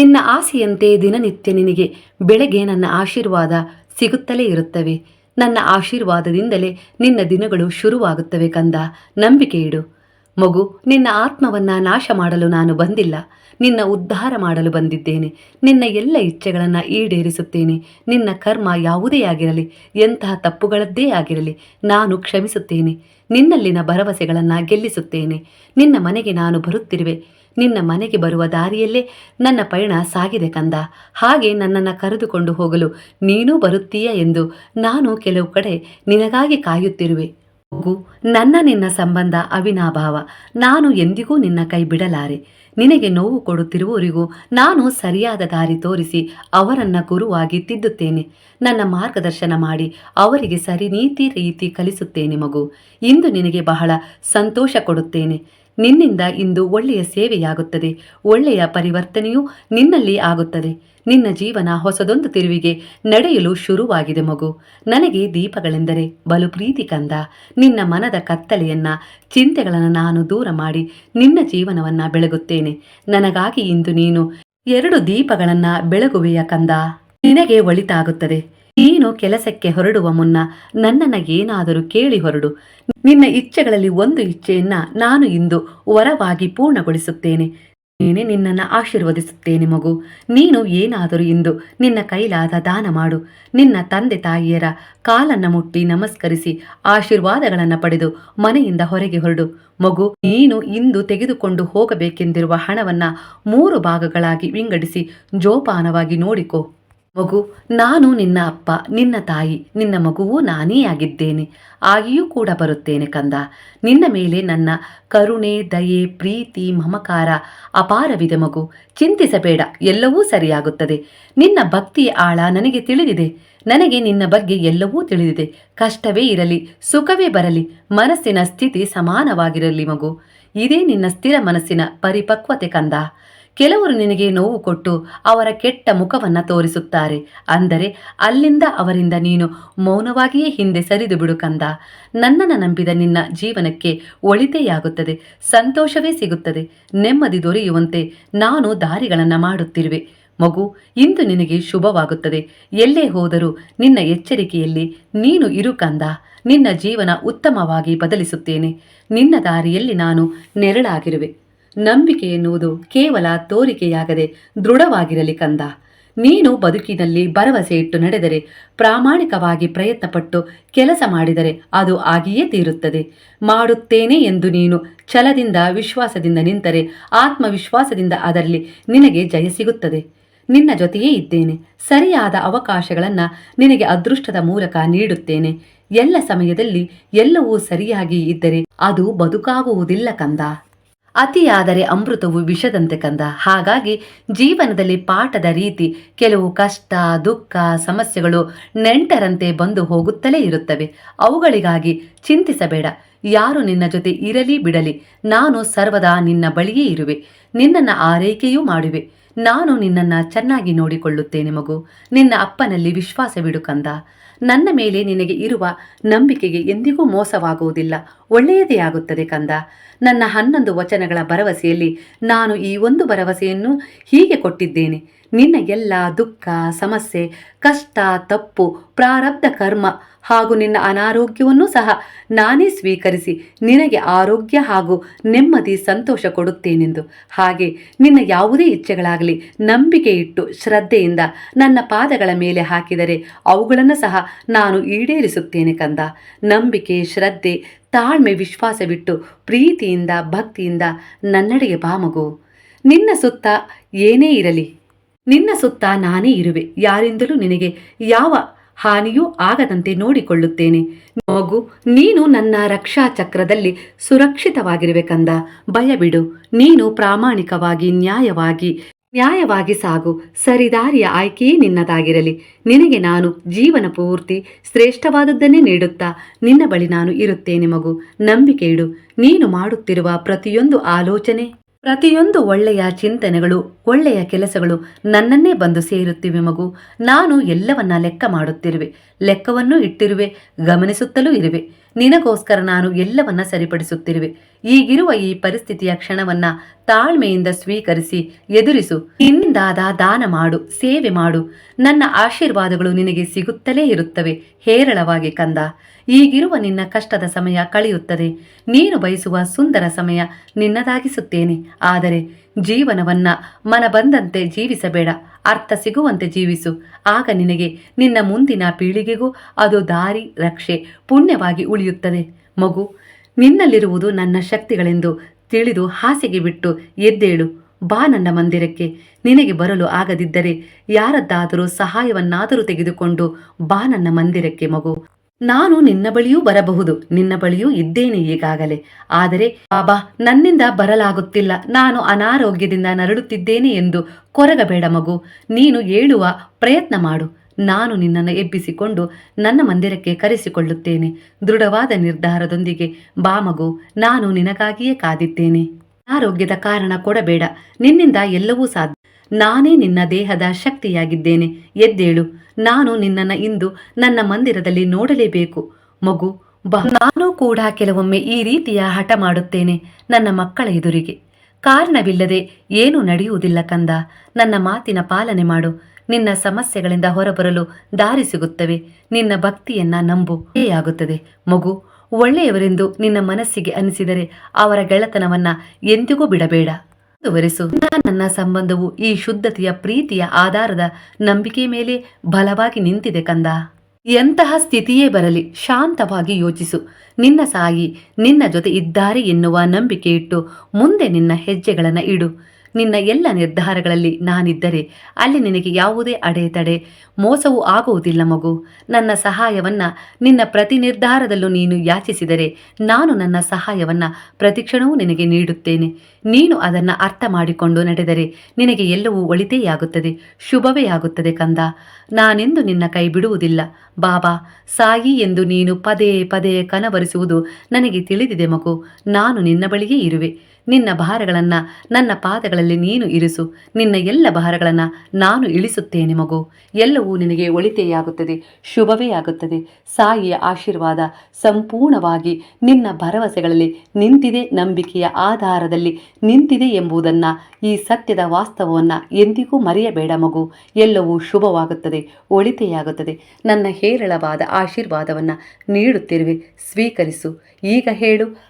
ನಿನ್ನ ಆಸೆಯಂತೆ ದಿನನಿತ್ಯ ನಿನಗೆ ಬೆಳಗ್ಗೆ ನನ್ನ ಆಶೀರ್ವಾದ ಸಿಗುತ್ತಲೇ ಇರುತ್ತವೆ. ನನ್ನ ಆಶೀರ್ವಾದದಿಂದಲೇ ನಿನ್ನ ದಿನಗಳು ಶುರುವಾಗುತ್ತವೆ ಕಂದ. ನಂಬಿಕೆ ಇಡು. ಮಗು, ನಿನ್ನ ಆತ್ಮವನ್ನ ನಾಶ ಮಾಡಲು ನಾನು ಬಂದಿಲ್ಲ. ನಿನ್ನ ಉದ್ಧಾರ ಮಾಡಲು ಬಂದಿದ್ದೇನೆ. ನಿನ್ನ ಎಲ್ಲ ಇಚ್ಛೆಗಳನ್ನು ಈಡೇರಿಸುತ್ತೇನೆ. ನಿನ್ನ ಕರ್ಮ ಯಾವುದೇ ಆಗಿರಲಿ, ಎಂತಹ ತಪ್ಪುಗಳದ್ದೇ ಆಗಿರಲಿ, ನಾನು ಕ್ಷಮಿಸುತ್ತೇನೆ. ನಿನ್ನಲ್ಲಿನ ಭರವಸೆಗಳನ್ನು ಗೆಲ್ಲಿಸುತ್ತೇನೆ. ನಿನ್ನ ಮನೆಗೆ ನಾನು ಬರುತ್ತಿರುವೆ. ನಿನ್ನ ಮನೆಗೆ ಬರುವ ದಾರಿಯಲ್ಲೇ ನನ್ನ ಪಯಣ ಸಾಗಿದೆ ಕಂದ. ಹಾಗೆ ನನ್ನನ್ನು ಕರೆದುಕೊಂಡು ಹೋಗಲು ನೀನೂ ಬರುತ್ತೀಯ ಎಂದು ನಾನು ಕೆಲವು ಕಡೆ ನಿನಗಾಗಿ ಕಾಯುತ್ತಿರುವೆ. ನನ್ನ ನಿನ್ನ ಸಂಬಂಧ ಅವಿನಾಭಾವ. ನಾನು ಎಂದಿಗೂ ನಿನ್ನ ಕೈ ಬಿಡಲಾರೆ. ನಿನಗೆ ನೋವು ಕೊಡುತ್ತಿರುವವರಿಗೂ ನಾನು ಸರಿಯಾದ ದಾರಿ ತೋರಿಸಿ ಅವರನ್ನ ಗುರುವಾಗಿ ತಿದ್ದುತ್ತೇನೆ. ನನ್ನ ಮಾರ್ಗದರ್ಶನ ಮಾಡಿ ಅವರಿಗೆ ಸರಿ ನೀತಿ ರೀತಿ ಕಲಿಸುತ್ತೇನೆ ಮಗು. ಇಂದು ನಿನಗೆ ಬಹಳ ಸಂತೋಷ ಕೊಡುತ್ತೇನೆ. ನಿನ್ನಿಂದ ಇಂದು ಒಳ್ಳೆಯ ಸೇವೆಯಾಗುತ್ತದೆ. ಒಳ್ಳೆಯ ಪರಿವರ್ತನೆಯೂ ನಿನ್ನಲ್ಲಿ ಆಗುತ್ತದೆ. ನಿನ್ನ ಜೀವನ ಹೊಸದೊಂದು ತಿರುವಿಗೆ ನಡೆಯಲು ಶುರುವಾಗಿದೆ ಮಗು. ನನಗೆ ದೀಪಗಳೆಂದರೆ ಬಲು ಪ್ರೀತಿ ಕಂದ. ನಿನ್ನ ಮನದ ಕತ್ತಲೆಯನ್ನ, ಚಿಂತೆಗಳನ್ನು ನಾನು ದೂರ ಮಾಡಿ ನಿನ್ನ ಜೀವನವನ್ನ ಬೆಳಗುತ್ತೇನೆ. ನನಗಾಗಿ ಇಂದು ನೀನು ಎರಡು ದೀಪಗಳನ್ನ ಬೆಳಗುವೆಯ ಕಂದ. ನಿನಗೆ ಒಳಿತಾಗುತ್ತದೆ. ನೀನು ಕೆಲಸಕ್ಕೆ ಹೊರಡುವ ಮುನ್ನ ನನ್ನನ್ನ ಏನಾದರೂ ಕೇಳಿ ಹೊರಡು. ನಿನ್ನ ಇಚ್ಛೆಗಳಲ್ಲಿ ಒಂದು ಇಚ್ಛೆಯನ್ನ ನಾನು ಇಂದು ವರವಾಗಿ ಪೂರ್ಣಗೊಳಿಸುತ್ತೇನೆ. ನೀನೇ ನಿನ್ನನ್ನು ಆಶೀರ್ವದಿಸುತ್ತೇನೆ ಮಗು. ನೀನು ಏನಾದರೂ ಇಂದು ನಿನ್ನ ಕೈಲಾದ ದಾನ ಮಾಡು. ನಿನ್ನ ತಂದೆ ತಾಯಿಯರ ಕಾಲನ್ನ ಮುಟ್ಟಿ ನಮಸ್ಕರಿಸಿ ಆಶೀರ್ವಾದಗಳನ್ನು ಪಡೆದು ಮನೆಯಿಂದ ಹೊರಗೆ ಹೊರಡು. ಮಗು, ನೀನು ಇಂದು ತೆಗೆದುಕೊಂಡು ಹೋಗಬೇಕೆಂದಿರುವ ಹಣವನ್ನ ಮೂರು ಭಾಗಗಳಾಗಿ ವಿಂಗಡಿಸಿ ಜೋಪಾನವಾಗಿ ನೋಡಿಕೋ. ಮಗು, ನಾನು ನಿನ್ನ ಅಪ್ಪ, ನಿನ್ನ ತಾಯಿ, ನಿನ್ನ ಮಗುವೂ ನಾನೇ ಆಗಿದ್ದೇನೆ. ಆಗಿಯೂ ಕೂಡ ಬರುತ್ತೇನೆ ಕಂದ. ನಿನ್ನ ಮೇಲೆ ನನ್ನ ಕರುಣೆ, ದಯೆ, ಪ್ರೀತಿ, ಮಮಕಾರ ಅಪಾರವಿದೆ ಮಗು. ಚಿಂತಿಸಬೇಡ, ಎಲ್ಲವೂ ಸರಿಯಾಗುತ್ತದೆ. ನಿನ್ನ ಭಕ್ತಿಯ ಆಳ ನನಗೆ ತಿಳಿದಿದೆ. ನನಗೆ ನಿನ್ನ ಬಗ್ಗೆ ಎಲ್ಲವೂ ತಿಳಿದಿದೆ. ಕಷ್ಟವೇ ಇರಲಿ, ಸುಖವೇ ಬರಲಿ, ಮನಸ್ಸಿನ ಸ್ಥಿತಿ ಸಮಾನವಾಗಿರಲಿ ಮಗು. ಇದೇ ನಿನ್ನ ಸ್ಥಿರ ಮನಸ್ಸಿನ ಪರಿಪಕ್ವತೆ ಕಂದ. ಕೆಲವರು ನಿನಗೆ ನೋವು ಕೊಟ್ಟು ಅವರ ಕೆಟ್ಟ ಮುಖವನ್ನ ತೋರಿಸುತ್ತಾರೆ. ಅಂದರೆ ಅಲ್ಲಿಂದ ಅವರಿಂದ ನೀನು ಮೌನವಾಗಿಯೇ ಹಿಂದೆ ಸರಿದು ಬಿಡು ಕಂದ. ನನ್ನನ್ನು ನಂಬಿದ ನಿನ್ನ ಜೀವನಕ್ಕೆ ಒಳಿತೆಯಾಗುತ್ತದೆ, ಸಂತೋಷವೇ ಸಿಗುತ್ತದೆ. ನೆಮ್ಮದಿ ದೊರೆಯುವಂತೆ ನಾನು ದಾರಿಗಳನ್ನು ಮಾಡುತ್ತಿರುವೆ. ಮಗು, ಇಂದು ನಿನಗೆ ಶುಭವಾಗುತ್ತದೆ. ಎಲ್ಲೇ ಹೋದರೂ ನಿನ್ನ ಎಚ್ಚರಿಕೆಯಲ್ಲಿ ನೀನು ಇರು ಕಂದ. ನಿನ್ನ ಜೀವನ ಉತ್ತಮವಾಗಿ ಬದಲಿಸುತ್ತೇನೆ. ನಿನ್ನ ದಾರಿಯಲ್ಲಿ ನಾನು ನೆರಳಾಗಿರುವೆ. ನಂಬಿಕೆ ಎನ್ನುವುದು ಕೇವಲ ತೋರಿಕೆಯಾಗದೆ ದೃಢವಾಗಿರಲಿ ಕಂದ. ನೀನು ಬದುಕಿನಲ್ಲಿ ಭರವಸೆ ಇಟ್ಟು ನಡೆದರೆ, ಪ್ರಾಮಾಣಿಕವಾಗಿ ಪ್ರಯತ್ನಪಟ್ಟು ಕೆಲಸ ಮಾಡಿದರೆ ಅದು ಆಗಿಯೇ ತೀರುತ್ತದೆ. ಮಾಡುತ್ತೇನೆ ಎಂದು ನೀನು ಛಲದಿಂದ ವಿಶ್ವಾಸದಿಂದ ನಿಂತರೆ, ಆತ್ಮವಿಶ್ವಾಸದಿಂದ ಅದರಲ್ಲಿ ನಿನಗೆ ಜಯ ಸಿಗುತ್ತದೆ. ನಿನ್ನ ಜೊತೆಯೇ ಇದ್ದೇನೆ. ಸರಿಯಾದ ಅವಕಾಶಗಳನ್ನು ನಿನಗೆ ಅದೃಷ್ಟದ ಮೂಲಕ ನೀಡುತ್ತೇನೆ. ಎಲ್ಲ ಸಮಯದಲ್ಲಿ ಎಲ್ಲವೂ ಸರಿಯಾಗಿ ಇದ್ದರೆ ಅದು ಬದುಕಾಗುವುದಿಲ್ಲ ಕಂದ. ಅತಿಯಾದರೆ ಅಮೃತವು ವಿಷದಂತೆ ಕಂದ. ಹಾಗಾಗಿ ಜೀವನದಲ್ಲಿ ಪಾಠದ ರೀತಿ ಕೆಲವು ಕಷ್ಟ, ದುಃಖ, ಸಮಸ್ಯೆಗಳು ನೆಂಟರಂತೆ ಬಂದು ಹೋಗುತ್ತಲೇ ಇರುತ್ತವೆ. ಅವುಗಳಿಗಾಗಿ ಚಿಂತಿಸಬೇಡ. ಯಾರು ನಿನ್ನ ಜೊತೆ ಇರಲಿ ಬಿಡಲಿ. ನಾನು ಸರ್ವದಾ ನಿನ್ನ ಬಳಿಯೇ ಇರುವೆ. ನಿನ್ನನ್ನು ಆರೈಕೆಯೂ ಮಾಡುವೆ. ನಾನು ನಿನ್ನನ್ನು ಚೆನ್ನಾಗಿ ನೋಡಿಕೊಳ್ಳುತ್ತೇನೆ ಮಗು. ನಿನ್ನ ಅಪ್ಪನಲ್ಲಿ ವಿಶ್ವಾಸವಿಡು ಕಂದ. ನನ್ನ ಮೇಲೆ ನಿನಗೆ ಇರುವ ನಂಬಿಕೆಗೆ ಎಂದಿಗೂ ಮೋಸವಾಗುವುದಿಲ್ಲ. ಒಳ್ಳೆಯದೇ ಆಗುತ್ತದೆ ಕಂದ. ನನ್ನ ಹನ್ನೊಂದು ವಚನಗಳ ಭರವಸೆಯಲ್ಲಿ ನಾನು ಈ ಒಂದು ಭರವಸೆಯನ್ನು ಹೀಗೆ ಕೊಟ್ಟಿದ್ದೇನೆ. ನಿನ್ನ ಎಲ್ಲ ದುಃಖ, ಸಮಸ್ಯೆ, ಕಷ್ಟ, ತಪ್ಪು, ಪ್ರಾರಬ್ಧ ಕರ್ಮ ಹಾಗೂ ನಿನ್ನ ಅನಾರೋಗ್ಯವನ್ನೂ ಸಹ ನಾನೇ ಸ್ವೀಕರಿಸಿ ನಿನಗೆ ಆರೋಗ್ಯ ಹಾಗೂ ನೆಮ್ಮದಿ ಸಂತೋಷ ಕೊಡುತ್ತೇನೆಂದು. ಹಾಗೆ ನಿನ್ನ ಯಾವುದೇ ಇಚ್ಛೆಗಳಾಗಲಿ ನಂಬಿಕೆ ಇಟ್ಟು ಶ್ರದ್ಧೆಯಿಂದ ನನ್ನ ಪಾದಗಳ ಮೇಲೆ ಹಾಕಿದರೆ ಅವುಗಳನ್ನು ಸಹ ನಾನು ಈಡೇರಿಸುತ್ತೇನೆ ಕಂದ. ನಂಬಿಕೆ, ಶ್ರದ್ಧೆ ತಾಳ್ಮೆ ವಿಶ್ವಾಸವಿಟ್ಟು ಪ್ರೀತಿಯಿಂದ, ಭಕ್ತಿಯಿಂದ ನನ್ನಡೆಗೆ ಬಾ ಮಗು. ನಿನ್ನ ಸುತ್ತ ಏನೇ ಇರಲಿ, ನಿನ್ನ ಸುತ್ತ ನಾನೇ ಇರುವೆ. ಯಾರಿಂದಲೂ ನಿನಗೆ ಯಾವ ಹಾನಿಯೂ ಆಗದಂತೆ ನೋಡಿಕೊಳ್ಳುತ್ತೇನೆ. ಮಗು, ನೀನು ನನ್ನ ರಕ್ಷಾ ಚಕ್ರದಲ್ಲಿ ಸುರಕ್ಷಿತವಾಗಿರಬೇಕಂದ ಭಯಬಿಡು ಭಯ ಬಿಡು ನೀನು ಪ್ರಾಮಾಣಿಕವಾಗಿ, ನ್ಯಾಯವಾಗಿ ನ್ಯಾಯವಾಗಿ ಸಾಗು. ಸರಿದಾರಿಯ ಆಯ್ಕೆಯೇ ನಿನ್ನದಾಗಿರಲಿ. ನಿನಗೆ ನಾನು ಜೀವನ ಪೂರ್ತಿ ಶ್ರೇಷ್ಠವಾದದ್ದನ್ನೇ ನೀಡುತ್ತಾ ನಿನ್ನ ಬಳಿ ನಾನು ಇರುತ್ತೇನೆ ಮಗು. ನಂಬಿಕೆ ಇಡು. ನೀನು ಮಾಡುತ್ತಿರುವ ಪ್ರತಿಯೊಂದು ಆಲೋಚನೆ, ಪ್ರತಿಯೊಂದು ಒಳ್ಳೆಯ ಚಿಂತನೆಗಳು, ಒಳ್ಳೆಯ ಕೆಲಸಗಳು ನನ್ನನ್ನೇ ಬಂದು ಸೇರುತ್ತಿವೆ ಮಗು. ನಾನು ಎಲ್ಲವನ್ನ ಲೆಕ್ಕ ಮಾಡುತ್ತಿರುವೆ. ಲೆಕ್ಕವನ್ನು ಇಟ್ಟಿರುವೆ. ಗಮನಿಸುತ್ತಲೂ ಇರುವೆ. ನಿನಗೋಸ್ಕರ ನಾನು ಎಲ್ಲವನ್ನ ಸರಿಪಡಿಸುತ್ತಿರುವೆ. ಈಗಿರುವ ಈ ಪರಿಸ್ಥಿತಿಯ ಕ್ಷಣವನ್ನ ತಾಳ್ಮೆಯಿಂದ ಸ್ವೀಕರಿಸಿ ಎದುರಿಸು. ನಿನ್ನಿಂದಾದ ದಾನ ಮಾಡು, ಸೇವೆ ಮಾಡು. ನನ್ನ ಆಶೀರ್ವಾದಗಳು ನಿನಗೆ ಸಿಗುತ್ತಲೇ ಇರುತ್ತವೆ. ಹೇರಳವಾಗಿ ಕಂದ. ಈಗಿರುವ ನಿನ್ನ ಕಷ್ಟದ ಸಮಯ ಕಳೆಯುತ್ತದೆ. ನೀನು ಬಯಸುವ ಸುಂದರ ಸಮಯ ನಿನ್ನದಾಗಿಸುತ್ತೇನೆ. ಆದರೆ ಜೀವನವನ್ನ ಮನ ಬಂದಂತೆ ಜೀವಿಸಬೇಡ. ಅರ್ಥ ಸಿಗುವಂತೆ ಜೀವಿಸು. ಆಗ ನಿನಗೆ ನಿನ್ನ ಮುಂದಿನ ಪೀಳಿಗೆಗೂ ಅದು ದಾರಿ, ರಕ್ಷೆ ಪುಣ್ಯವಾಗಿ ಉಳಿಯುತ್ತದೆ. ಮಗು, ನಿನ್ನಲ್ಲಿರುವುದು ನನ್ನ ಶಕ್ತಿಗಳೆಂದು ತಿಳಿದು ಹಾಸಿಗೆ ಬಿಟ್ಟು ಎದ್ದೇಳು. ಬಾ ನನ್ನ ಮಂದಿರಕ್ಕೆ. ನಿನಗೆ ಬರಲು ಆಗದಿದ್ದರೆ ಯಾರದ್ದಾದರೂ ಸಹಾಯವನ್ನಾದರೂ ತೆಗೆದುಕೊಂಡು ಬಾ ನನ್ನ ಮಂದಿರಕ್ಕೆ ಮಗು. ನಾನು ನಿನ್ನ ಬಳಿಯೂ ಬರಬಹುದು, ನಿನ್ನ ಬಳಿಯೂ ಇದ್ದೇನೆ ಈಗಾಗಲೇ. ಆದರೆ ಬಾಬಾ, ನನ್ನಿಂದ ಬರಲಾಗುತ್ತಿಲ್ಲ. ನಾನು ಅನಾರೋಗ್ಯದಿಂದ ನರಳುತ್ತಿದ್ದೇನೆ ಎಂದು ಕೊರಗಬೇಡ ಮಗು. ನೀನು ಏಳುವ ಪ್ರಯತ್ನ ಮಾಡು. ನಾನು ನಿನ್ನನ್ನು ಎಬ್ಬಿಸಿಕೊಂಡು ನನ್ನ ಮಂದಿರಕ್ಕೆ ಕರೆಸಿಕೊಳ್ಳುತ್ತೇನೆ. ದೃಢವಾದ ನಿರ್ಧಾರದೊಂದಿಗೆ, ಬಾ ಮಗು, ನಾನು ನಿನಗಾಗಿಯೇ ಕಾದಿದ್ದೇನೆ. ಅನಾರೋಗ್ಯದ ಕಾರಣ ಕೊಡಬೇಡ. ನಿನ್ನಿಂದ ಎಲ್ಲವೂ ಸಾಧ್ಯ. ನಾನೇ ನಿನ್ನ ದೇಹದ ಶಕ್ತಿಯಾಗಿದ್ದೇನೆ. ಎದ್ದೇಳು. ನಾನು ನಿನ್ನನ್ನು ಇಂದು ನನ್ನ ಮಂದಿರದಲ್ಲಿ ನೋಡಲೇಬೇಕು. ಮಗು ನಾನು ಕೂಡ ಕೆಲವೊಮ್ಮೆ ಈ ರೀತಿಯ ಹಠ ಮಾಡುತ್ತೇನೆ ನನ್ನ ಮಕ್ಕಳ ಎದುರಿಗೆ. ಕಾರಣವಿಲ್ಲದೆ ಏನೂ ನಡೆಯುವುದಿಲ್ಲ ಕಂದ. ನನ್ನ ಮಾತಿನ ಪಾಲನೆ ಮಾಡು. ನಿನ್ನ ಸಮಸ್ಯೆಗಳಿಂದ ಹೊರಬರಲು ದಾರಿ ಸಿಗುತ್ತವೆ. ನಿನ್ನ ಭಕ್ತಿಯನ್ನ ನಂಬು. ಆಗುತ್ತದೆ ಮಗು, ಒಳ್ಳೆಯವರೆಂದು ನಿನ್ನ ಮನಸ್ಸಿಗೆ ಅನಿಸಿದರೆ ಅವರ ಗೆಳೆತನವನ್ನ ಎಂದಿಗೂ ಬಿಡಬೇಡ. ಮುಂದುವರಿಸು ನನ್ನ ಸಂಬಂಧವು ಈ ಶುದ್ಧತೆಯ ಪ್ರೀತಿಯ ಆಧಾರದ ನಂಬಿಕೆ ಮೇಲೆ ಬಲವಾಗಿ ನಿಂತಿದೆ ಕಂದ. ಎಂತಹ ಸ್ಥಿತಿಯೇ ಬರಲಿ, ಶಾಂತವಾಗಿ ಯೋಚಿಸು. ನಿನ್ನ ಸಾಯಿ ನಿನ್ನ ಜೊತೆ ಇದ್ದಾರೆ ಎನ್ನುವ ನಂಬಿಕೆ ಇಟ್ಟು ಮುಂದೆ ನಿನ್ನ ಹೆಜ್ಜೆಗಳನ್ನು ಇಡು. ನಿನ್ನ ಎಲ್ಲ ನಿರ್ಧಾರಗಳಲ್ಲಿ ನಾನಿದ್ದರೆ ಅಲ್ಲಿ ನಿನಗೆ ಯಾವುದೇ ಅಡೆತಡೆ, ಮೋಸವೂ ಆಗುವುದಿಲ್ಲ ಮಗು. ನನ್ನ ಸಹಾಯವನ್ನ ನಿನ್ನ ಪ್ರತಿ ನಿರ್ಧಾರದಲ್ಲೂ ನೀನು ಯಾಚಿಸಿದರೆ ನಾನು ನನ್ನ ಸಹಾಯವನ್ನ ಪ್ರತಿಕ್ಷಣವೂ ನಿನಗೆ ನೀಡುತ್ತೇನೆ. ನೀನು ಅದನ್ನು ಅರ್ಥ ಮಾಡಿಕೊಂಡು ನಡೆದರೆ ನಿನಗೆ ಎಲ್ಲವೂ ಒಳಿತೇ ಆಗುತ್ತದೆ ಶುಭವೇ ಆಗುತ್ತದೆ ಕಂದ. ನಾನೆಂದು ನಿನ್ನ ಕೈ ಬಿಡುವುದಿಲ್ಲ. ಬಾಬಾ, ಸಾಯಿ ಎಂದು ನೀನು ಪದೇ ಪದೇ ಕನವರಿಸುವುದು ನನಗೆ ತಿಳಿದಿದೆ ಮಗು. ನಾನು ನಿನ್ನ ಬಳಿಯೇ ಇರುವೆ. ನಿನ್ನ ಭಾರಗಳನ್ನು ನನ್ನ ಪಾದಗಳಲ್ಲಿ ನೀನು ಇರಿಸು. ನಿನ್ನ ಎಲ್ಲ ಭಾರಗಳನ್ನು ನಾನು ಇಳಿಸುತ್ತೇನೆ ಮಗು. ಎಲ್ಲವೂ ನಿನಗೆ ಒಳಿತೆಯಾಗುತ್ತದೆ, ಶುಭವೇ ಆಗುತ್ತದೆ. ಸಾಯಿಯ ಆಶೀರ್ವಾದ ಸಂಪೂರ್ಣವಾಗಿ ನಿನ್ನ ಭರವಸೆಗಳಲ್ಲಿ ನಿಂತಿದೆ, ನಂಬಿಕೆಯ ಆಧಾರದಲ್ಲಿ ನಿಂತಿದೆ ಎಂಬುದನ್ನು ಈ ಸತ್ಯದ ವಾಸ್ತವವನ್ನು ಎಂದಿಗೂ ಮರೆಯಬೇಡ ಮಗು. ಎಲ್ಲವೂ ಶುಭವಾಗುತ್ತದೆ, ಒಳಿತೆಯಾಗುತ್ತದೆ. ನನ್ನ ಹೇರಳವಾದ ಆಶೀರ್ವಾದವನ್ನು ನೀಡುತ್ತಿರುವೆ, ಸ್ವೀಕರಿಸು. ಈಗ ಹೇಳು